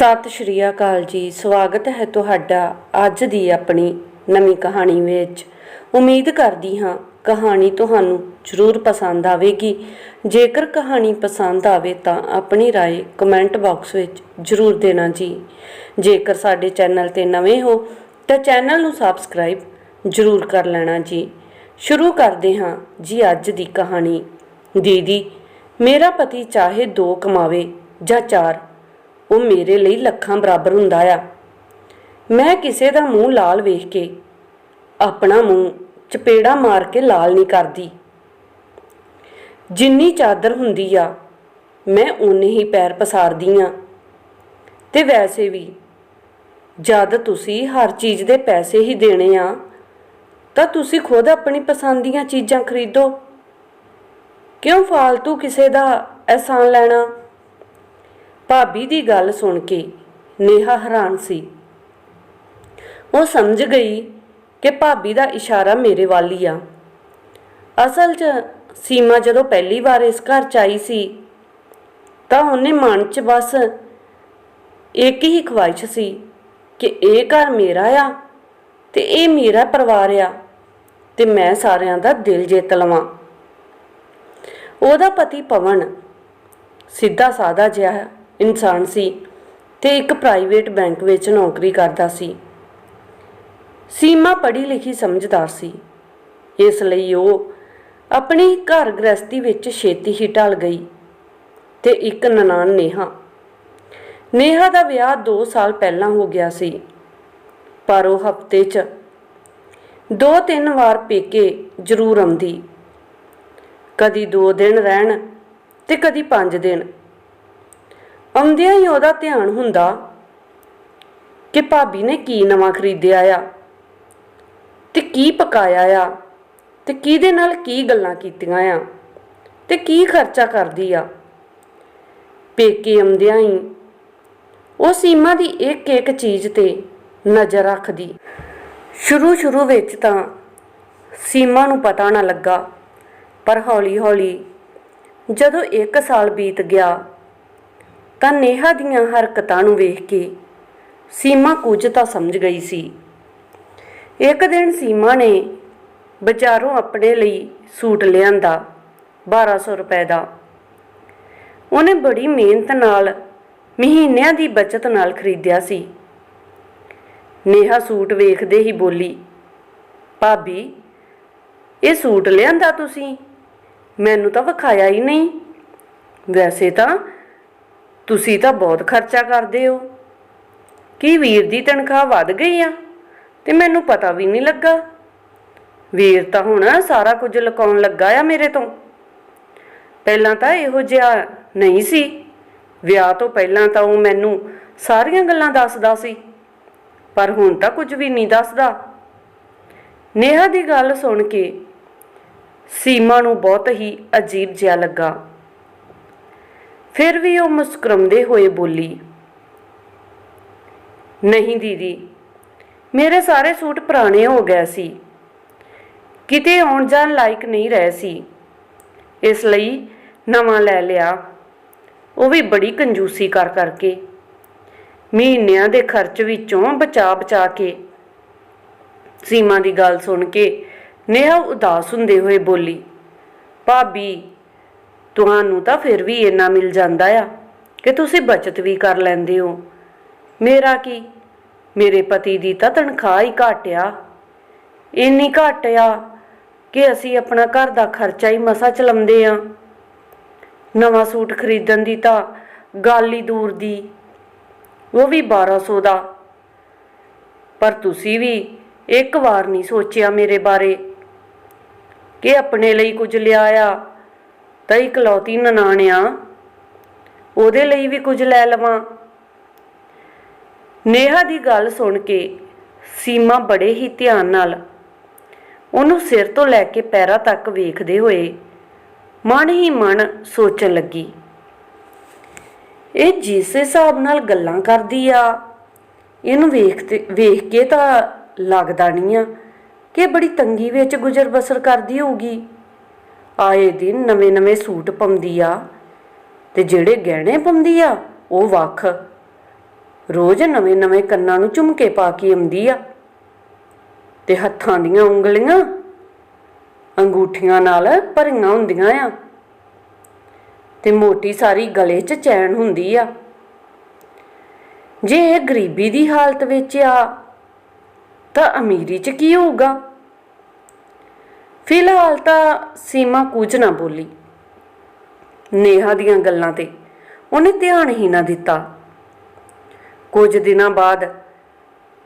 ਸਤਿ ਸ਼੍ਰੀ ਅਕਾਲ ਜੀ ਸਵਾਗਤ ਹੈ ਤੁਹਾਡਾ ਅੱਜ ਦੀ ਆਪਣੀ ਨਵੀਂ ਕਹਾਣੀ ਵਿੱਚ ਉਮੀਦ ਕਰਦੀ ਹਾਂ ਕਹਾਣੀ ਤੁਹਾਨੂੰ ਜ਼ਰੂਰ ਪਸੰਦ ਆਵੇਗੀ ਜੇਕਰ ਕਹਾਣੀ ਪਸੰਦ ਆਵੇ ਤਾਂ ਆਪਣੀ رائے ਕਮੈਂਟ ਬਾਕਸ ਵਿੱਚ ਜ਼ਰੂਰ ਦੇਣਾ ਜੀ ਜੇਕਰ ਸਾਡੇ ਚੈਨਲ ਤੇ ਨਵੇਂ ਹੋ ਤਾਂ ਚੈਨਲ ਨੂੰ ਸਬਸਕ੍ਰਾਈਬ ਜ਼ਰੂਰ ਕਰ ਲੈਣਾ ਜੀ ਸ਼ੁਰੂ ਕਰਦੇ ਹਾਂ ਜੀ ਅੱਜ ਦੀ ਕਹਾਣੀ ਦੀਦੀ ਮੇਰਾ ਪਤੀ ਚਾਹੇ ਦੋ ਕਮਾਵੇ ਜਾਂ ਚਾਰ ਉਹ ਮੇਰੇ ਲਈ ਲੱਖਾਂ ਬਰਾਬਰ ਹੁੰਦਾ ਆ। ਮੈਂ ਕਿਸੇ ਦਾ ਮੂੰਹ ਲਾਲ ਵੇਖ ਕੇ ਆਪਣਾ ਮੂੰਹ ਚਪੇੜਾ ਮਾਰ ਕੇ ਲਾਲ ਨਹੀਂ ਕਰਦੀ। ਜਿੰਨੀ ਚਾਦਰ ਹੁੰਦੀ ਆ, ਮੈਂ ਉਨੇ ਹੀ ਪੈਰ ਪਸਾਰਦੀ ਆ। ਤੇ ਵੈਸੇ ਵੀ, ਜਦ ਤੁਸੀਂ ਹਰ ਚੀਜ਼ ਦੇ ਪੈਸੇ ਹੀ ਦੇਣੇ ਆ, ਤਾਂ ਤੁਸੀਂ ਖੁਦ ਆਪਣੀ ਪਸੰਦ ਦੀਆਂ ਚੀਜ਼ਾਂ ਖਰੀਦੋ। ਕਿਉਂ ਫਾਲਤੂ ਕਿਸੇ ਦਾ ਅਹਿਸਾਨ ਲੈਣਾ? ਭਾਬੀ ਦੀ ਗੱਲ ਸੁਣ ਕੇ ਨੇਹਾ ਹੈਰਾਨ ਸੀ। ਉਹ ਸਮਝ ਗਈ ਕਿ ਭਾਬੀ ਦਾ ਇਸ਼ਾਰਾ ਮੇਰੇ ਵੱਲ ਹੀ ਆ। ਅਸਲ 'ਚ ਸੀਮਾ ਜਦੋਂ ਪਹਿਲੀ ਵਾਰ ਇਸ ਘਰ 'ਚ ਆਈ ਸੀ, ਤਾਂ ਉਹਨੇ ਮਨ 'ਚ ਬਸ ਇੱਕ ਹੀ ਖਵਾਇਸ਼ ਸੀ ਕਿ ਇਹ ਘਰ ਮੇਰਾ ਆ ਤੇ ਇਹ ਮੇਰਾ ਪਰਿਵਾਰ ਆ ਤੇ ਮੈਂ ਸਾਰਿਆਂ ਦਾ ਦਿਲ ਜਿੱਤ ਲਵਾਂ। ਉਹਦਾ ਪਤੀ ਪਵਨ ਸਿੱਧਾ ਸਾਦਾ ਜਿਹਾ ਇਨਸਾਨ ਸੀ ਤੇ ਇੱਕ ਪ੍ਰਾਈਵੇਟ ਬੈਂਕ ਵਿੱਚ ਨੌਕਰੀ ਕਰਦਾ ਸੀ। ਸੀਮਾ ਪੜ੍ਹੀ ਲਿਖੀ ਸਮਝਦਾਰ ਸੀ। ਇਸ ਲਈ ਉਹ ਆਪਣੀ ਘਰ ਗ੍ਰਸਤੀ ਵਿੱਚ ਛੇਤੀ ਹੀ ਢਲ ਗਈ ਤੇ ਇੱਕ ਨਨਾਣ ਨੇਹਾ। ਨੇਹਾ ਦਾ ਵਿਆਹ 2 ਸਾਲ ਪਹਿਲਾਂ ਹੋ ਗਿਆ ਸੀ, ਪਰ ਉਹ ਹਫ਼ਤੇ 'ਚ ਦੋ ਤਿੰਨ ਵਾਰ ਪੇਕੇ ਜ਼ਰੂਰ ਆਉਂਦੀ। ਕਦੀ 2 ਦਿਨ ਰਹਿਣ ਤੇ ਕਦੀ 5 ਦਿਨ। ਆਉਂਦਿਆਂ ਹੀ ਉਹਦਾ ਧਿਆਨ ਹੁੰਦਾ ਕਿ ਭਾਬੀ ਨੇ ਕੀ ਨਵਾਂ ਖਰੀਦਿਆ ਆ ਤੇ ਕੀ ਪਕਾਇਆ ਆ ਤੇ ਕਿਹਦੇ ਨਾਲ ਕੀ ਗੱਲਾਂ ਕੀਤੀਆਂ ਆ ਤੇ ਕੀ ਖਰਚਾ ਕਰਦੀ ਆ। ਪੇਕੇ ਆਉਂਦਿਆਂ ਹੀ ਉਹ ਸੀਮਾ ਦੀ ਇੱਕ ਇੱਕ ਚੀਜ਼ ਤੇ ਨਜ਼ਰ ਰੱਖਦੀ। ਸ਼ੁਰੂ ਸ਼ੁਰੂ ਵਿੱਚ ਤਾਂ ਸੀਮਾ ਨੂੰ ਪਤਾ ਨਾ ਲੱਗਾ, ਪਰ ਹੌਲੀ ਹੌਲੀ ਜਦੋਂ 1 ਸਾਲ ਬੀਤ ਗਿਆ ਤਾਂ ਨੇਹਾ ਦੀਆਂ ਹਰਕਤਾਂ ਨੂੰ ਵੇਖ ਕੇ ਸੀਮਾ ਕੁਝ ਤਾਂ ਸਮਝ ਗਈ ਸੀ। ਇੱਕ ਦਿਨ ਸੀਮਾ ਨੇ ਬਾਜ਼ਾਰੋਂ ਆਪਣੇ ਲਈ ਸੂਟ ਲਿਆਂਦਾ 1200 ਰੁਪਏ ਦਾ। ਉਹਨੇ ਬੜੀ ਮਿਹਨਤ ਨਾਲ ਮਹੀਨਿਆਂ ਦੀ ਬਚਤ ਨਾਲ ਖਰੀਦਿਆ ਸੀ। ਨੇਹਾ ਸੂਟ ਵੇਖਦੇ ਹੀ ਬੋਲੀ, ਭਾਬੀ, ਇਹ ਸੂਟ ਲਿਆਂਦਾ ਤੁਸੀਂ? ਮੈਨੂੰ ਤਾਂ ਵਿਖਾਇਆ ਹੀ ਨਹੀਂ। ਵੈਸੇ ਤਾਂ ਤੁਸੀਂ ਤਾਂ ਬਹੁਤ ਖਰਚਾ ਕਰਦੇ ਹੋ। ਕੀ ਵੀਰ ਦੀ ਤਨਖਾਹ ਵੱਧ ਗਈ ਆ? ਤੇ ਮੈਨੂੰ ਪਤਾ ਵੀ ਨਹੀਂ ਲੱਗਾ। ਵੀਰ ਤਾਂ ਹੁਣ ਸਾਰਾ ਕੁਝ ਲੁਕਾਉਣ ਲੱਗਾ ਆ ਮੇਰੇ ਤੋਂ। ਪਹਿਲਾਂ ਤਾਂ ਇਹੋ ਜਿਹਾ ਨਹੀਂ ਸੀ। ਵਿਆਹ ਤੋਂ ਪਹਿਲਾਂ ਤਾਂ ਉਹ ਮੈਨੂੰ ਸਾਰੀਆਂ ਗੱਲਾਂ ਦੱਸਦਾ ਸੀ। ਪਰ ਹੁਣ ਤਾਂ ਕੁਝ ਵੀ ਨਹੀਂ ਦੱਸਦਾ। ਨੇਹਾ ਦੀ ਗੱਲ ਸੁਣ ਕੇ ਸੀਮਾ ਨੂੰ ਬਹੁਤ ਹੀ ਅਜੀਬ ਜਿਹਾ ਲੱਗਾ। ਫਿਰ ਵੀ ਉਹ ਮੁਸਕਰਾਉਂਦੇ ਹੋਏ ਬੋਲੀ, ਨਹੀਂ ਦੀਦੀ, ਮੇਰੇ ਸਾਰੇ ਸੂਟ ਪੁਰਾਣੇ ਹੋ ਗਏ ਸੀ। ਕਿਤੇ ਆਉਣ ਜਾਣ ਲਾਇਕ ਨਹੀਂ ਰਹੇ ਸੀ। ਇਸ ਲਈ ਨਵਾਂ ਲੈ ਲਿਆ। ਉਹ ਵੀ ਬੜੀ ਕੰਜੂਸੀ ਕਰ ਕਰਕੇ, ਮਹੀਨਿਆਂ ਦੇ ਖਰਚ ਵਿੱਚੋਂ ਬਚਾ ਬਚਾ ਕੇ, ਸੀਮਾ ਦੀ ਗੱਲ ਸੁਣ ਕੇ ਨੇਹਾ ਉਦਾਸ ਹੁੰਦੇ ਹੋਏ ਬੋਲੀ, ਭਾਬੀ ਤੁਹਾਨੂੰ ਤਾਂ ਫਿਰ ਵੀ ਇੰਨਾ ਮਿਲ ਜਾਂਦਾ ਆ ਕਿ ਤੁਸੀਂ ਬਚਤ ਵੀ ਕਰ ਲੈਂਦੇ ਹੋ। ਮੇਰਾ ਕੀ? ਮੇਰੇ ਪਤੀ ਦੀ ਤਾਂ ਤਨਖਾਹ ਹੀ ਘੱਟ ਆ। ਇੰਨੀ ਘੱਟ ਆ ਕਿ ਅਸੀਂ ਆਪਣਾ ਘਰ ਦਾ ਖਰਚਾ ਹੀ ਮਸਾ ਚਲਾਉਂਦੇ ਆ ਨਵਾਂ ਸੂਟ ਖਰੀਦਣ ਦੀ ਤਾਂ ਗੱਲ ਹੀ ਦੂਰ ਦੀ। ਉਹ ਵੀ 1200 ਦਾ। ਪਰ ਤੁਸੀਂ ਵੀ ਇੱਕ ਵਾਰ ਨਹੀਂ ਸੋਚਿਆ ਮੇਰੇ ਬਾਰੇ ਕਿ ਆਪਣੇ ਲਈ ਕੁਝ ਲਿਆ ਆ। ਤਾਂ ਇਕਲੌਤੀ ਨਨਾਣ ਆ। ਉਹਦੇ ਲਈ ਵੀ ਕੁਝ ਲੈ ਲਵਾਂ। ਨੇਹਾ ਦੀ ਗੱਲ ਸੁਣ ਕੇ ਸੀਮਾ ਬੜੇ ਹੀ ਧਿਆਨ ਨਾਲ ਉਹਨੂੰ ਸਿਰ ਤੋਂ ਲੈ ਕੇ ਪੈਰਾਂ ਤੱਕ ਵੇਖਦੇ ਹੋਏ ਮਨ ਹੀ ਮਨ ਸੋਚਣ ਲੱਗੀ। ਇਹ ਜਿਸ ਹਿਸਾਬ ਨਾਲ ਗੱਲਾਂ ਕਰਦੀ ਆ, ਇਹਨੂੰ ਵੇਖਤੇ ਵੇਖ ਕੇ ਤਾਂ ਲੱਗਦਾ ਨਹੀਂ ਆ ਕਿ ਬੜੀ ਤੰਗੀ ਵਿੱਚ ਗੁਜ਼ਰ ਬਸਰ ਕਰਦੀ ਹੋਊਗੀ। ਆਏ ਦਿਨ ਨਵੇਂ-ਨਵੇਂ ਸੂਟ ਪਾਉਂਦੀ ਆ ਤੇ ਜਿਹੜੇ ਗਹਿਣੇ ਪਾਉਂਦੀ ਆ, ਉਹ ਵੱਖ। ਰੋਜ਼ ਨਵੇਂ-ਨਵੇਂ ਕੰਨਾਂ ਨੂੰ ਝੁਮਕੇ ਪਾ ਕੇ ਆਉਂਦੀ ਆ ਤੇ ਹੱਥਾਂ ਦੀਆਂ ਉਂਗਲੀਆਂ ਅੰਗੂਠੀਆਂ ਨਾਲ ਭਰੀਆਂ ਹੁੰਦੀਆਂ ਆ ਤੇ ਮੋਟੀ ਸਾਰੀ ਗਲੇ 'ਚ ਚੈਨ ਹੁੰਦੀ ਆ। ਜੇ ਇਹ ਗਰੀਬੀ ਦੀ ਹਾਲਤ ਵਿੱਚ ਆ, ਤਾਂ ਅਮੀਰੀ 'ਚ ਕੀ ਹੋਊਗਾ? ਫਿਲਹਾਲ ਤਾਂ ਸੀਮਾ ਕੁਝ ਨਾ ਬੋਲੀ। ਨੇਹਾ ਦੀਆਂ ਗੱਲਾਂ ਤੇ ਉਹਨੇ ਧਿਆਨ ਹੀ ਨਾ ਦਿੱਤਾ। ਕੁਝ ਦਿਨਾਂ ਬਾਅਦ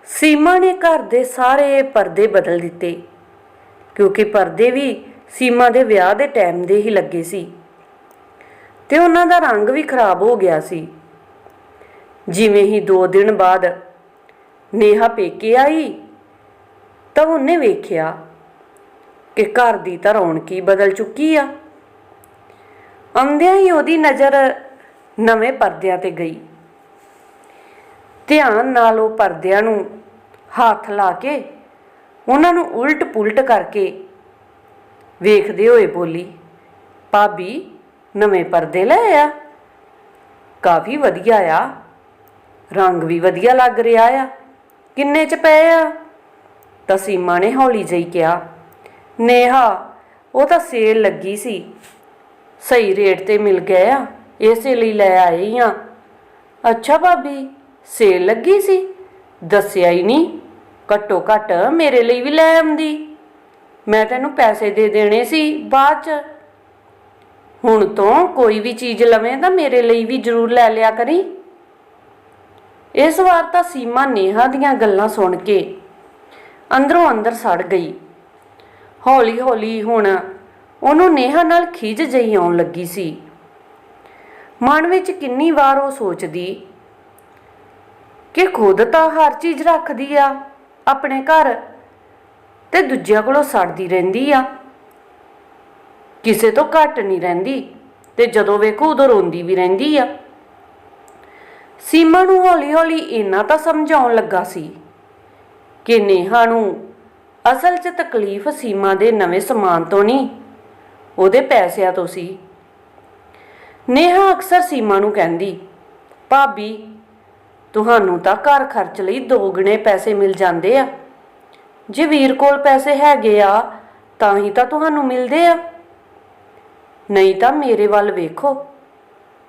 ਸੀਮਾ ਨੇ ਘਰ ਦੇ ਸਾਰੇ ਪਰਦੇ ਬਦਲ ਦਿੱਤੇ, ਕਿਉਂਕਿ ਪਰਦੇ ਵੀ ਸੀਮਾ ਦੇ ਵਿਆਹ ਦੇ ਟਾਈਮ ਦੇ ਹੀ ਲੱਗੇ ਸੀ। ਤੇ ਉਹਨਾਂ ਦਾ ਰੰਗ ਵੀ ਖਰਾਬ ਹੋ ਗਿਆ ਸੀ। ਜਿਵੇਂ ਹੀ 2 ਦਿਨ ਬਾਅਦ ਨੇਹਾ ਪੇਕੇ ਆਈ, ਤਾਂ ਉਹਨੇ ਵੇਖਿਆ ਕਿ ਘਰ ਦੀ ਤਾਂ ਰੌਣਕ ਹੀ ਬਦਲ ਚੁੱਕੀ ਆ। ਆਉਂਦਿਆਂ ਹੀ ਉਹਦੀ ਨਜ਼ਰ ਨਵੇਂ ਪਰਦਿਆਂ ਤੇ ਗਈ। ਧਿਆਨ ਨਾਲ ਉਹ ਪਰਦਿਆਂ ਨੂੰ ਹੱਥ ਲਾ ਕੇ ਉਹਨਾਂ ਨੂੰ ਉਲਟ ਪੁਲਟ ਕਰਕੇ ਵੇਖਦੇ ਹੋਏ ਬੋਲੀ, ਭਾਬੀ, ਨਵੇਂ ਪਰਦੇ ਲੈ ਆ। ਕਾਫੀ ਵਧੀਆ ਆ। ਰੰਗ ਵੀ ਵਧੀਆ ਲੱਗ ਰਿਹਾ ਆ। ਕਿੰਨੇ ਚ ਪਏ ਆ? ਤਾਂ ਸੀਮਾ ਨੇ ਹੌਲੀ ਜਿਹੀ ਕਿਹਾ ਨੇਹਾ, ਉਹ ਤਾਂ ਸੇਲ ਲੱਗੀ ਸੀ। ਸਹੀ ਰੇਟ ਤੇ ਮਿਲ ਗਏ ਆ, ਇਸੇ ਲਈ ਲੈ ਆਈ ਆ। ਅੱਛਾ ਭਾਬੀ, ਸੇਲ ਲੱਗੀ ਸੀ? ਦੱਸਿਆ ਹੀ ਨਹੀਂ। ਘੱਟੋ ਘੱਟ ਮੇਰੇ ਲਈ ਵੀ ਲੈ ਆਉਂਦੀ। ਮੈਂ ਤੈਨੂੰ ਪੈਸੇ ਦੇ ਦੇਣੇ ਸੀ ਬਾਅਦ ਚ। ਹੁਣ ਤੋਂ ਕੋਈ ਵੀ ਚੀਜ਼ ਲਵੇਂ ਤਾਂ ਮੇਰੇ ਲਈ ਵੀ ਜ਼ਰੂਰ ਲੈ ਲਿਆ ਕਰੀ। ਇਸ ਵਾਰ ਤਾਂ ਸੀਮਾ ਨੇਹਾ ਦੀਆਂ ਗੱਲਾਂ ਸੁਣ ਕੇ ਅੰਦਰੋਂ ਅੰਦਰ ਸੜ ਗਈ। ਹੌਲੀ ਹੌਲੀ ਹੁਣ ਉਹਨੂੰ ਨੇਹਾ ਨਾਲ ਖਿਜ ਜਈ ਆਉਣ ਲੱਗੀ ਸੀ। ਮਨ ਵਿੱਚ ਕਿੰਨੀ ਵਾਰ ਉਹ ਸੋਚਦੀ, ਕਿ ਖੁਦ ਤਾਂ ਹਰ ਚੀਜ਼ ਰੱਖਦੀ ਆ, ਆਪਣੇ ਘਰ ਤੇ ਦੂਜਿਆਂ ਕੋਲੋਂ ਸੜਦੀ ਰਹਿੰਦੀ ਆ। ਕਿਸੇ ਤੋਂ ਘੱਟ ਨਹੀਂ ਰਹਿੰਦੀ ਤੇ ਜਦੋਂ ਵੇਖੋ ਉਦੋਂ ਰੋਂਦੀ ਵੀ ਰਹਿੰਦੀ ਆ। ਸੀਮਾ ਨੂੰ ਹੌਲੀ-ਹੌਲੀ ਇੰਨਾ ਤਾਂ ਸਮਝਾਉਣ ਲੱਗਾ ਸੀ ਕਿ ਨੇਹਾ ਨੂੰ ਅਸਲ 'ਚ ਤਕਲੀਫ ਸੀਮਾ ਦੇ ਨਵੇਂ ਸਮਾਨ ਤੋਂ ਨਹੀਂ, ਉਹਦੇ ਪੈਸਿਆਂ ਤੋਂ ਸੀ। ਨੇਹਾ ਅਕਸਰ ਸੀਮਾ ਨੂੰ ਕਹਿੰਦੀ, ਭਾਬੀ, ਤੁਹਾਨੂੰ ਤਾਂ ਘਰ ਖਰਚ ਲਈ ਦੋਗਣੇ ਪੈਸੇ ਮਿਲ ਜਾਂਦੇ ਆ। ਜੇ ਵੀਰ ਕੋਲ ਪੈਸੇ ਹੈਗੇ ਆ, ਤਾਂ ਹੀ ਤਾਂ ਤੁਹਾਨੂੰ ਮਿਲਦੇ ਆ। ਨਹੀਂ ਤਾਂ ਮੇਰੇ ਵੱਲ ਵੇਖੋ,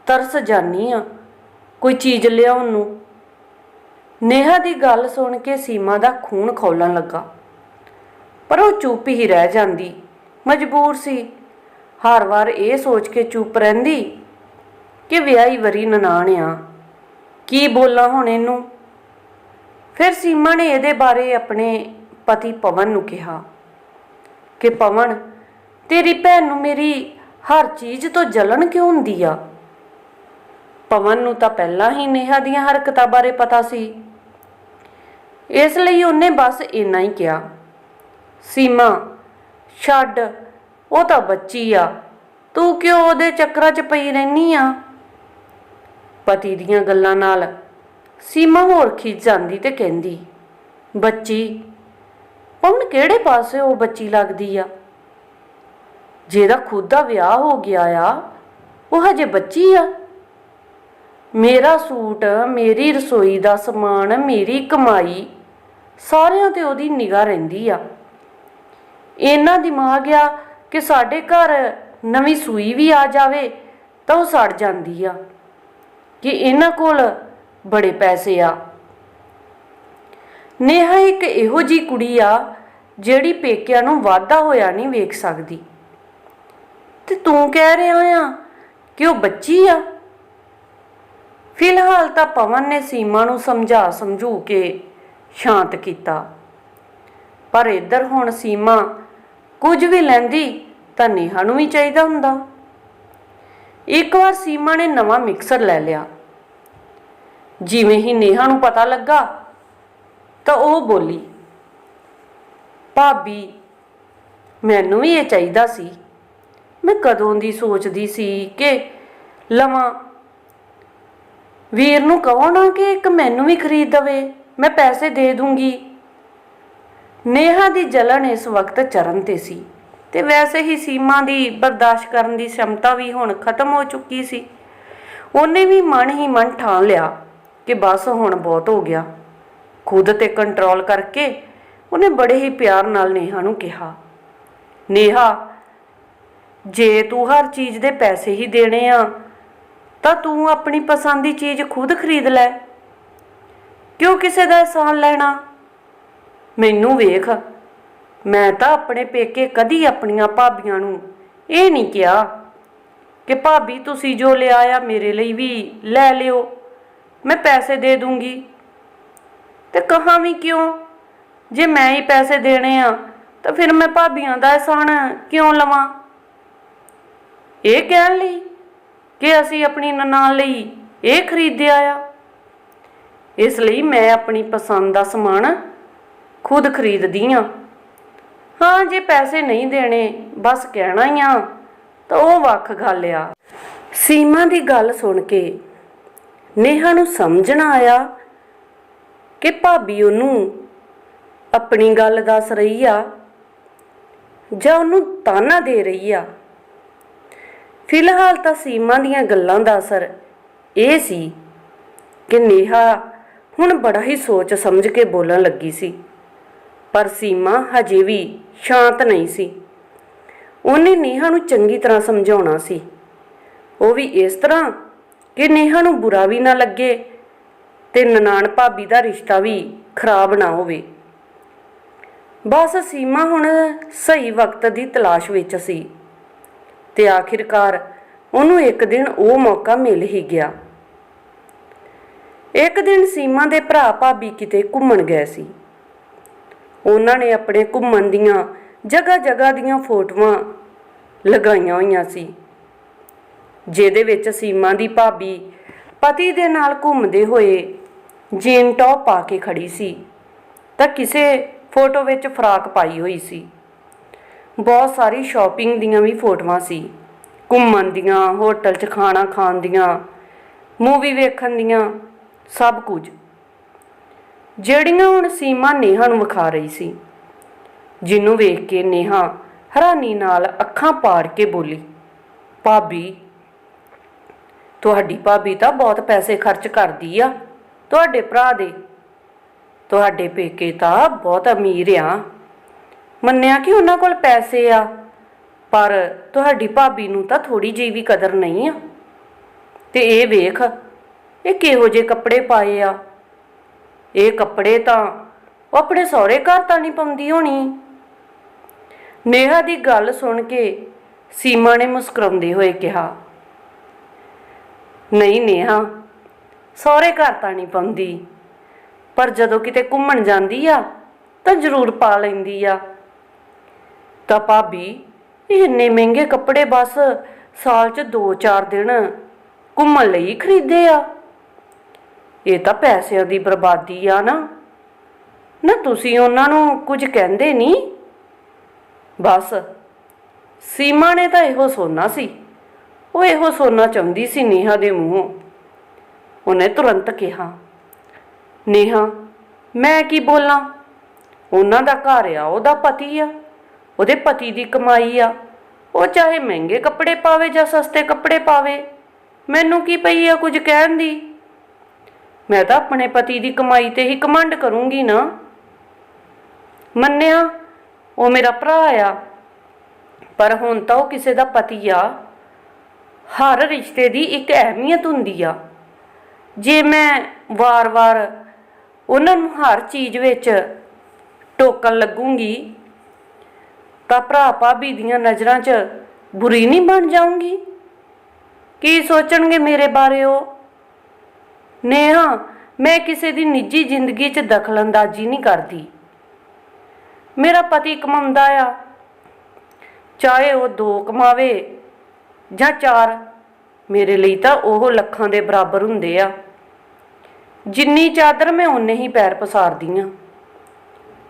ਤਰਸ ਜਾਨੀ ਆ ਕੋਈ ਚੀਜ਼ ਲਿਆਉਣ ਨੂੰ। ਨੇਹਾ ਦੀ ਗੱਲ ਸੁਣ ਕੇ ਸੀਮਾ ਦਾ ਖੂਨ ਖੌਲਣ ਲੱਗਾ। ਪਰ ਉਹ ਚੁੱਪ ਹੀ ਰਹਿ ਜਾਂਦੀ। ਮਜਬੂਰ ਸੀ। ਹਰ ਵਾਰ ਇਹ ਸੋਚ ਕੇ ਚੁੱਪ ਰਹਿੰਦੀ ਕਿ ਵਿਆਹੀ ਵਰੀ ਨਨਾਣ ਆ ਕੀ ਬੋਲਾਂ ਹੁਣ ਇਹਨੂੰ? ਫਿਰ ਸੀਮਾ ਨੇ ਇਹਦੇ ਬਾਰੇ ਆਪਣੇ ਪਤੀ ਪਵਨ ਨੂੰ ਕਿਹਾ ਕਿ ਪਵਨ, ਤੇਰੀ ਭੈਣ ਨੂੰ ਮੇਰੀ ਹਰ ਚੀਜ਼ ਤੋਂ ਜਲਣ ਕਿਉਂ ਹੁੰਦੀ ਆ? ਪਵਨ ਨੂੰ ਤਾਂ ਪਹਿਲਾਂ ਹੀ ਨੇਹਾ ਦੀਆਂ ਹਰਕਤਾਂ ਬਾਰੇ ਪਤਾ ਸੀ। ਇਸ ਲਈ ਉਹਨੇ ਬਸ ਇੰਨਾ ਹੀ ਕਿਹਾ। ਸੀਮਾ, ਛੱਡ, ਉਹ ਤਾਂ ਬੱਚੀ ਆ। ਤੂੰ ਕਿਉਂ ਉਹਦੇ ਚੱਕਰਾਂ 'ਚ ਪਈ ਰਹਿਨੀ ਆ? ਪਤੀ ਦੀਆਂ ਗੱਲਾਂ ਨਾਲ ਸੀਮਾ ਹੋਰ ਖਿੱਚ ਜਾਂਦੀ ਤੇ ਕਹਿੰਦੀ, ਬੱਚੀ ਪਵਨ ਕਿਹੜੇ ਪਾਸੇ ਉਹ ਬੱਚੀ ਲੱਗਦੀ ਆ? ਜਿਹਦਾ ਖੁਦ ਦਾ ਵਿਆਹ ਹੋ ਗਿਆ ਆ, ਉਹ ਹਜੇ ਬੱਚੀ ਆ। ਮੇਰਾ ਸੂਟ, ਮੇਰੀ ਰਸੋਈ ਦਾ ਸਮਾਨ, ਮੇਰੀ ਕਮਾਈ, ਸਾਰਿਆਂ ਤੇ ਉਹਦੀ ਨਿਗਾਹ ਰਹਿੰਦੀ ਆ। ਇੰਨਾ ਦਿਮਾਗ ਆ ਕਿ ਸਾਡੇ ਘਰ ਨਵੀਂ ਸੂਈ ਵੀ ਆ ਜਾਵੇ ਤਾਂ ਉਹ ਸੜ ਜਾਂਦੀ ਆ, ਕਿ ਇਹਨਾਂ ਕੋਲ ਬੜੇ ਪੈਸੇ ਆ। ਨੇਹਾ ਇੱਕ ਇਹੋ ਜੀ ਕੁੜੀ ਆ ਜਿਹੜੀ ਪੇਕਿਆਂ ਨੂੰ ਵਾਧਾ ਹੋਇਆ ਨਹੀਂ ਵੇਖ ਸਕਦੀ। ਤੇ ਤੂੰ ਕਹਿ ਰਿਹਾ ਆ ਕਿ ਉਹ ਬੱਚੀ ਆ? ਫਿਲਹਾਲ ਤਾਂ ਪਵਨ ਨੇ ਸੀਮਾ ਨੂੰ ਸਮਝਾ ਸਮਝੂ ਕੇ ਸ਼ਾਂਤ ਕੀਤਾ। ਪਰ ਇੱਧਰ ਹੁਣ ਸੀਮਾ ਕੁਝ ਵੀ ਲੈਂਦੀ ਤਾਂ ਨੇਹਾ ਨੂੰ ਵੀ ਚਾਹੀਦਾ ਹੁੰਦਾ। ਇੱਕ ਵਾਰ ਸੀਮਾ ਨੇ ਨਵਾਂ ਮਿਕਸਰ ਲੈ ਲਿਆ। ਜਿਵੇਂ ਹੀ ਨੇਹਾ ਨੂੰ ਪਤਾ ਲੱਗਾ ਤਾਂ ਉਹ ਬੋਲੀ, ਭਾਬੀ, ਮੈਨੂੰ ਵੀ ਇਹ ਚਾਹੀਦਾ ਸੀ। ਮੈਂ ਕਦੋਂ ਦੀ ਸੋਚਦੀ ਸੀ ਕਿ ਲਵਾਂ। ਵੀਰ ਨੂੰ ਕਹੋ ਨਾ ਕਿ ਇੱਕ ਮੈਨੂੰ ਵੀ ਖਰੀਦ ਦਵੇ। ਮੈਂ ਪੈਸੇ ਦੇ ਦੂੰਗੀ। ਨੇਹਾ ਦੀ ਜਲਨ ਇਸ ਵਕਤ ਚਰਨ ਤੇ ਸੀ ਤੇ ਵੈਸੇ ਹੀ ਸੀਮਾ ਦੀ ਬਰਦਾਸ਼ਤ ਕਰਨ ਦੀ ਸ਼ਮਤਾ ਵੀ ਹੁਣ ਖਤਮ ਹੋ ਚੁੱਕੀ ਸੀ। ਉਹਨੇ ਵੀ ਮਨ ਹੀ ਮਨ ਠਾਣ ਲਿਆ ਕਿ ਬਸ ਹੁਣ ਬਹੁਤ ਹੋ ਗਿਆ। ਖੁਦ ਤੇ ਕੰਟਰੋਲ ਕਰਕੇ ਉਹਨੇ ਬੜੇ ਹੀ ਪਿਆਰ ਨਾਲ ਨੇਹਾ ਨੂੰ ਕਿਹਾ, ਨੇਹਾ, ਜੇ ਤੂੰ ਹਰ ਚੀਜ਼ ਦੇ ਪੈਸੇ ਹੀ ਦੇਣੇ ਆ, ਤਾਂ ਤੂੰ ਆਪਣੀ ਪਸੰਦ ਦੀ ਚੀਜ਼ ਖੁਦ ਖਰੀਦ ਲੈ। ਕਿਉਂ ਕਿਸੇ ਦਾ ਅਹਿਸਾਨ ਲੈਣਾ? ਮੈਨੂੰ ਵੇਖ। ਮੈਂ ਤਾਂ ਆਪਣੇ ਪੇਕੇ ਕਦੀ ਆਪਣੀਆਂ ਭਾਬੀਆਂ ਨੂੰ ਇਹ ਨਹੀਂ ਕਿਹਾ ਕਿ ਭਾਬੀ ਤੁਸੀਂ ਜੋ ਲਿਆ ਆ ਮੇਰੇ ਲਈ ਵੀ ਲੈ ਲਿਓ, ਮੈਂ ਪੈਸੇ ਦੇ ਦੂੰਗੀ। ਤੇ ਕਹਾਂ ਵੀ ਕਿਉਂ? ਜੇ ਮੈਂ ਹੀ ਪੈਸੇ ਦੇਣੇ ਆ, ਤਾਂ ਫਿਰ ਮੈਂ ਭਾਬੀਆਂ ਦਾ ਅਹਿਸਾਨ ਕਿਉਂ ਲਵਾਂ? ਇਹ ਕਹਿਣ ਲਈ ਕਿ ਅਸੀਂ ਆਪਣੀ ਨਨਾਣ ਲਈ ਇਹ ਖਰੀਦਿਆ ਆ। ਇਸ ਲਈ ਮੈਂ ਆਪਣੀ ਪਸੰਦ ਦਾ ਸਮਾਨ ਖੁਦ ਖਰੀਦਦੀ ਆ ਹਾਂ, ਜੇ ਪੈਸੇ ਨਹੀਂ ਦੇਣੇ, ਬਸ ਕਹਿਣਾ ਹੀ ਆ। ਤਾਂ ਉਹ ਵੱਖ ਗੱਲ ਆ। ਸੀਮਾ ਦੀ ਗੱਲ ਸੁਣ ਕੇ ਨੇਹਾ ਨੂੰ ਸਮਝਣਾ ਆਇਆ ਕਿ ਭਾਬੀ ਉਹਨੂੰ ਆਪਣੀ ਗੱਲ ਦੱਸ ਰਹੀ ਆ ਜਾਂ ਉਹਨੂੰ ਤਾਨਾ ਦੇ ਰਹੀ ਆ। ਫਿਲਹਾਲ ਤਾਂ ਸੀਮਾ ਦੀਆਂ ਗੱਲਾਂ ਦਾ ਅਸਰ ਇਹ ਸੀ ਕਿ ਨੇਹਾ ਹੁਣ ਬੜਾ ਹੀ ਸੋਚ ਸਮਝ ਕੇ ਬੋਲਣ ਲੱਗੀ ਸੀ। ਪਰ ਸੀਮਾ ਹਜੇ ਵੀ ਸ਼ਾਂਤ ਨਹੀਂ ਸੀ। ਉਹਨੇ ਨੇਹਾ ਨੂੰ ਚੰਗੀ ਤਰ੍ਹਾਂ ਸਮਝਾਉਣਾ ਸੀ। ਉਹ ਵੀ ਇਸ ਤਰ੍ਹਾਂ ਕਿ ਨੇਹਾ ਨੂੰ ਬੁਰਾ ਵੀ ਨਾ ਲੱਗੇ ਤੇ ਨਨਾਣ ਭਾਬੀ ਦਾ ਰਿਸ਼ਤਾ ਵੀ ਖਰਾਬ ਨਾ ਹੋਵੇ। ਬਸ ਸੀਮਾ ਹੁਣ ਸਹੀ ਵਕਤ ਦੀ ਤਲਾਸ਼ ਵਿੱਚ ਸੀ ਤੇ ਆਖਿਰਕਾਰ ਉਹਨੂੰ ਇੱਕ ਦਿਨ ਉਹ ਮੌਕਾ ਮਿਲ ਹੀ ਗਿਆ। ਇੱਕ ਦਿਨ ਸੀਮਾ ਦੇ ਭਰਾ ਭਾਬੀ ਕਿਤੇ ਘੁੰਮਣ ਗਏ ਸੀ। ਉਹਨਾਂ ਨੇ ਆਪਣੇ ਘੁੰਮਣ ਦੀਆਂ ਜਗ੍ਹਾ ਜਗ੍ਹਾ ਦੀਆਂ ਫੋਟੋਆਂ ਲਗਾਈਆਂ ਹੋਈਆਂ ਸੀ, ਜਿਹਦੇ ਵਿੱਚ ਸੀਮਾ ਦੀ ਭਾਬੀ ਪਤੀ ਦੇ ਨਾਲ ਘੁੰਮਦੇ ਹੋਏ ਜੀਨ ਟੌਪ ਪਾ ਕੇ ਖੜੀ ਸੀ ਤਾਂ ਕਿਸੇ ਫੋਟੋ ਵਿੱਚ ਫਰਾਕ ਪਾਈ ਹੋਈ ਸੀ। ਬਹੁਤ ਸਾਰੀ ਸ਼ਾਪਿੰਗ ਦੀਆਂ ਵੀ ਫੋਟੋਆਂ ਸੀ, ਘੁੰਮਣ ਦੀਆਂ, ਹੋਟਲ 'ਚ ਖਾਣਾ ਖਾਣ ਦੀਆਂ, ਮੂਵੀ ਵੇਖਣ ਦੀਆਂ, ਸਭ ਕੁਝ। ਜਿਹੜੀਆਂ ਹੁਣ ਸੀਮਾ ਨੇਹਾ ਨੂੰ ਵਿਖਾ ਰਹੀ ਸੀ। ਜਿਹਨੂੰ ਵੇਖ ਕੇ ਨੇਹਾ ਹੈਰਾਨੀ ਨਾਲ ਅੱਖਾਂ ਪਾੜ ਕੇ ਬੋਲੀ, ਭਾਬੀ, ਤੁਹਾਡੀ ਭਾਬੀ ਤਾਂ ਬਹੁਤ ਪੈਸੇ ਖਰਚ ਕਰਦੀ ਆ, ਤੁਹਾਡੇ ਭਰਾ ਦੇ। ਤੁਹਾਡੇ ਪੇਕੇ ਤਾਂ ਬਹੁਤ ਅਮੀਰ ਆ। ਮੰਨਿਆ ਕਿ ਉਹਨਾਂ ਕੋਲ ਪੈਸੇ ਆ, ਪਰ ਤੁਹਾਡੀ ਭਾਬੀ ਨੂੰ ਤਾਂ ਥੋੜੀ ਜਿਹੀ ਵੀ ਕਦਰ ਨਹੀਂ ਆ। ਤੇ ਇਹ ਵੇਖ, ਇਹ ਕਿਹੋ ਜਿਹੇ ਕੱਪੜੇ ਪਾਏ ਆ ਇਹ ਕੱਪੜੇ ਤਾਂ ਉਹ ਆਪਣੇ ਸਹੁਰੇ ਘਰ ਤਾਂ ਨਹੀਂ ਪਾਉਂਦੀ ਹੋਣੀ। ਨੇਹਾ ਦੀ ਗੱਲ ਸੁਣ ਕੇ ਸੀਮਾ ਨੇ ਮੁਸਕਰਾਉਂਦੇ ਹੋਏ ਕਿਹਾ, ਨਹੀਂ ਨੇਹਾ, ਸਹੁਰੇ ਘਰ ਤਾਂ ਨਹੀਂ ਪਾਉਂਦੀ। ਪਰ ਜਦੋਂ ਕਿਤੇ ਘੁੰਮਣ ਜਾਂਦੀ ਆ, ਤਾਂ ਜ਼ਰੂਰ ਪਾ ਲੈਂਦੀ ਆ। ਤਾਂ ਭਾਬੀ, ਇਹ ਇੰਨੇ ਮਹਿੰਗੇ ਕੱਪੜੇ ਬਸ ਸਾਲ 'ਚ 2-4 ਦਿਨ ਘੁੰਮਣ ਲਈ ਖਰੀਦੇ ਆ। ਇਹ ਤਾਂ ਪੈਸਿਆਂ ਦੀ ਬਰਬਾਦੀ ਆ ਨਾ। ਨਾ ਤੁਸੀਂ ਉਹਨਾਂ ਨੂੰ ਕੁਝ ਕਹਿੰਦੇ ਨਹੀਂ ਬਸ, ਸੀਮਾ ਨੇ ਤਾਂ ਇਹੋ ਸੋਨਾ ਸੀ। ਉਹ ਇਹੋ ਸੋਨਾ ਚਾਹੁੰਦੀ ਸੀ ਨੇਹਾ ਦੇ ਮੂੰਹੋਂ। ਉਹਨੇ ਤੁਰੰਤ ਕਿਹਾ, ਨੇਹਾ, ਮੈਂ ਕੀ ਬੋਲਾਂ? ਉਹਨਾਂ ਦਾ ਘਰ ਆ, ਉਹਦਾ ਪਤੀ ਆ। ਉਹਦੇ ਪਤੀ ਦੀ ਕਮਾਈ ਆ। ਉਹ ਚਾਹੇ ਮਹਿੰਗੇ ਕੱਪੜੇ ਪਾਵੇ ਜਾਂ ਸਸਤੇ ਕੱਪੜੇ ਪਾਵੇ। ਮੈਨੂੰ ਕੀ ਪਈ ਆ ਕੁਝ ਕਹਿਣ ਦੀ? ਮੈਂ ਤਾਂ ਆਪਣੇ ਪਤੀ ਦੀ ਕਮਾਈ ਤੇ ਹੀ ਕਮੰਡ ਕਰੂੰਗੀ ਨਾ। ਮੰਨਿਆ, ਉਹ ਮੇਰਾ ਭਰਾ ਆ, ਪਰ ਹੁਣ ਤਾਂ ਉਹ ਕਿਸੇ ਦਾ ਪਤੀ ਆ। ਹਰ ਰਿਸ਼ਤੇ ਦੀ ਇੱਕ ਅਹਿਮੀਅਤ ਹੁੰਦੀ ਆ। ਜੇ ਮੈਂ ਵਾਰ-ਵਾਰ ਉਹਨਾਂ ਨੂੰ ਹਰ ਚੀਜ਼ ਵਿੱਚ ਟੋਕਣ ਲੱਗੂੰਗੀ, ਤਾਂ ਭਰਾ ਭਾਬੀ ਦੀਆਂ ਨਜ਼ਰਾਂ 'ਚ ਬੁਰੀ ਨਹੀਂ ਬਣ ਜਾਊਂਗੀ? ਕੀ ਸੋਚਣਗੇ ਮੇਰੇ ਬਾਰੇ ਉਹ? ਨੇਹਾ, ਮੈਂ ਕਿਸੇ ਦੀ ਨਿੱਜੀ ਜ਼ਿੰਦਗੀ 'ਚ ਦਖਲਅੰਦਾਜ਼ੀ ਨਹੀਂ ਕਰਦੀ। ਮੇਰਾ ਪਤੀ ਕਮਾਉਂਦਾ ਆ। ਚਾਹੇ ਉਹ ਦੋ ਕਮਾਵੇ ਜਾਂ ਚਾਰ, ਮੇਰੇ ਲਈ ਤਾਂ ਉਹ ਲੱਖਾਂ ਦੇ ਬਰਾਬਰ ਹੁੰਦੇ ਆ। ਜਿੰਨੀ ਚਾਦਰ ਮੈਂ ਉਨੇ ਹੀ ਪੈਰ ਪਸਾਰਦੀ ਆ।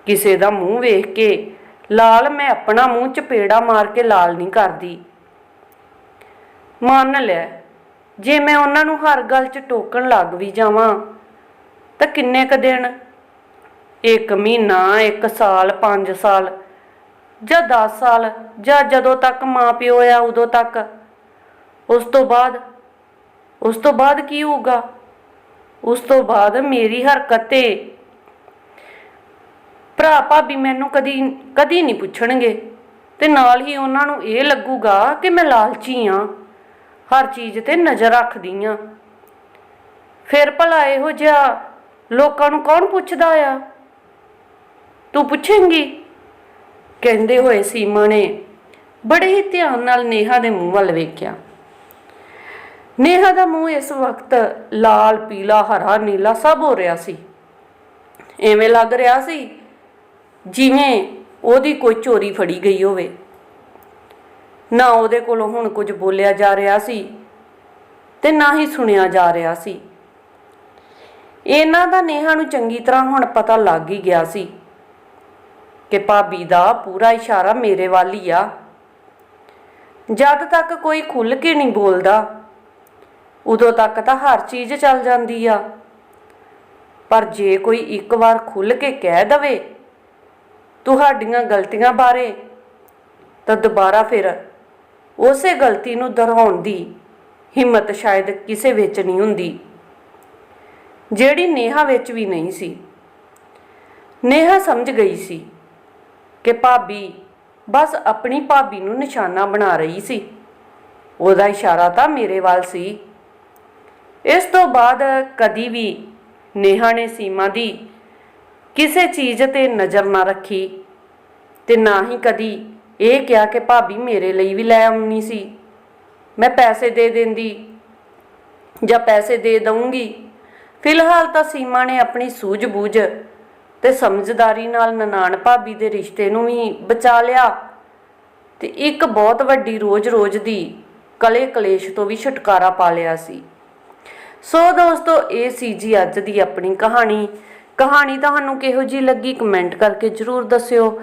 ਕਿਸੇ ਦਾ ਮੂੰਹ ਵੇਖ ਕੇ ਲਾਲ ਮੈਂ ਆਪਣਾ ਮੂੰਹ ਚਪੇੜਾ ਮਾਰ ਕੇ ਲਾਲ ਨਹੀਂ ਕਰਦੀ। ਮੰਨ ਲੈ ਜੇ ਮੈਂ ਉਹਨਾਂ ਨੂੰ ਹਰ ਗੱਲ 'ਚ ਟੋਕਣ ਲੱਗ ਵੀ ਜਾਵਾਂ, ਤਾਂ ਕਿੰਨੇ ਕ ਦਿਨ? ਇੱਕ ਮਹੀਨਾ, ਇੱਕ ਸਾਲ 5 ਸਾਲ, ਜਾਂ 10 ਸਾਲ, ਜਾਂ ਜਦੋਂ ਤੱਕ ਮਾਂ ਪਿਓ ਆ ਉਦੋਂ ਤੱਕ? ਉਸ ਤੋਂ ਬਾਅਦ? ਉਸ ਤੋਂ ਬਾਅਦ ਕੀ ਹੋਊਗਾ? ਉਸ ਤੋਂ ਬਾਅਦ ਮੇਰੀ ਹਰਕਤ ਤੇ ਭਰਾ ਭਾਬੀ ਮੈਨੂੰ ਕਦੀ ਕਦੀ ਨਹੀਂ ਪੁੱਛਣਗੇ, ਤੇ ਨਾਲ ਹੀ ਉਹਨਾਂ ਨੂੰ ਇਹ ਲੱਗੂਗਾ ਕਿ ਮੈਂ ਲਾਲਚੀ ਆ। ਹਰ ਚੀਜ਼ ਤੇ ਨਜ਼ਰ ਰੱਖਦੀ ਆ ਫਿਰ ਭਲਾ ਇਹੋ ਜਿਹਾ ਲੋਕਾਂ ਨੂੰ ਕੌਣ ਪੁੱਛਦਾ ਆ? ਤੂੰ ਪੁੱਛੇਂਗੀ? ਕਹਿੰਦੇ ਹੋਏ ਸੀਮਾ ਨੇ ਬੜੇ ਹੀ ਧਿਆਨ ਨਾਲ ਨੇਹਾ ਦੇ ਮੂੰਹ ਵੱਲ ਵੇਖਿਆ। ਨੇਹਾ ਦਾ ਮੂੰਹ ਇਸ ਵਕਤ ਲਾਲ, ਪੀਲਾ, ਹਰਾ, ਨੀਲਾ ਸਭ ਹੋ ਰਿਹਾ ਸੀ। ਐਵੇਂ ਲੱਗ ਰਿਹਾ ਸੀ ਜਿਵੇਂ ਉਹਦੀ ਕੋਈ ਚੋਰੀ ਫੜੀ ਗਈ ਹੋਵੇ। ਨਾ ਉਹਦੇ ਕੋਲੋਂ ਹੁਣ ਕੁਝ ਬੋਲਿਆ ਜਾ ਰਿਹਾ ਸੀ ਤੇ ਨਾ ਹੀ ਸੁਣਿਆ ਜਾ ਰਿਹਾ ਸੀ। ਇਹਨਾਂ ਦਾ ਨੇਹਾ ਨੂੰ ਚੰਗੀ ਤਰ੍ਹਾਂ ਹੁਣ ਪਤਾ ਲੱਗ ਹੀ ਗਿਆ ਸੀ ਕਿ ਭਾਬੀ ਦਾ ਪੂਰਾ ਇਸ਼ਾਰਾ ਮੇਰੇ ਵੱਲ ਹੀ ਆ। ਜਦ ਤੱਕ ਕੋਈ ਖੁੱਲ ਕੇ ਨਹੀਂ ਬੋਲਦਾ, ਉਦੋਂ ਤੱਕ ਤਾਂ ਹਰ ਚੀਜ਼ ਚੱਲ ਜਾਂਦੀ ਆ। ਪਰ ਜੇ ਕੋਈ ਇੱਕ ਵਾਰ ਖੁੱਲ ਕੇ ਕਹਿ ਦਵੇ, ਤੁਹਾਡੀਆਂ ਗਲਤੀਆਂ ਬਾਰੇ ਤਾਂ ਦੁਬਾਰਾ ਫਿਰ ਉਸੇ ਗਲਤੀ ਨੂੰ ਦੁਹਰਾਉਣ ਦੀ ਹਿੰਮਤ ਸ਼ਾਇਦ ਕਿਸੇ ਵਿੱਚ ਨਹੀਂ ਹੁੰਦੀ। ਜਿਹੜੀ ਨੇਹਾ ਵਿੱਚ ਵੀ ਨਹੀਂ ਸੀ। ਨੇਹਾ ਸਮਝ ਗਈ ਸੀ ਕਿ ਭਾਬੀ ਬਸ ਆਪਣੀ ਭਾਬੀ ਨੂੰ ਨਿਸ਼ਾਨਾ ਬਣਾ ਰਹੀ ਸੀ। ਉਹਦਾ ਇਸ਼ਾਰਾ ਤਾਂ ਮੇਰੇ ਵੱਲ ਸੀ। ਇਸ ਤੋਂ ਬਾਅਦ ਕਦੀ ਵੀ ਨੇਹਾ ਨੇ ਸੀਮਾ ਦੀ ਕਿਸੇ ਚੀਜ਼ ਤੇ ਨਜ਼ਰ ਨਾ ਰੱਖੀ ਤੇ ਨਾ ਹੀ ਕਦੀ ਇਹ ਕਿਹਾ ਕਿ ਭਾਬੀ ਮੇਰੇ ਲਈ ਵੀ ਲੈ ਆਉਣੀ ਸੀ। ਮੈਂ ਪੈਸੇ ਦੇ ਦਿੰਦੀ ਜਾਂ ਪੈਸੇ ਦੇ ਦਊਂਗੀ। ਫਿਲਹਾਲ ਤਾਂ ਸੀਮਾ ਨੇ ਆਪਣੀ ਸੂਝ-ਬੂਝ ਤੇ ਸਮਝਦਾਰੀ ਨਾਲ ਨਨਾਣ ਭਾਬੀ ਦੇ ਰਿਸ਼ਤੇ ਨੂੰ ਵੀ ਬਚਾ ਲਿਆ ਤੇ ਇੱਕ ਬਹੁਤ ਵੱਡੀ ਰੋਜ਼-ਰੋਜ਼ ਦੀ ਕਲੇ ਕਲੇਸ਼ ਤੋਂ ਵੀ ਛੁਟਕਾਰਾ ਪਾ ਲਿਆ ਸੀ। ਸੋ ਦੋਸਤੋ, ਇਹ ਸੀ ਜੀ ਅੱਜ ਦੀ ਆਪਣੀ ਕਹਾਣੀ। ਕਹਾਣੀ ਤੁਹਾਨੂੰ ਕਿਹੋ ਜੀ ਲੱਗੀ? ਕਮੈਂਟ ਕਰਕੇ ਜਰੂਰ ਦੱਸਿਓ।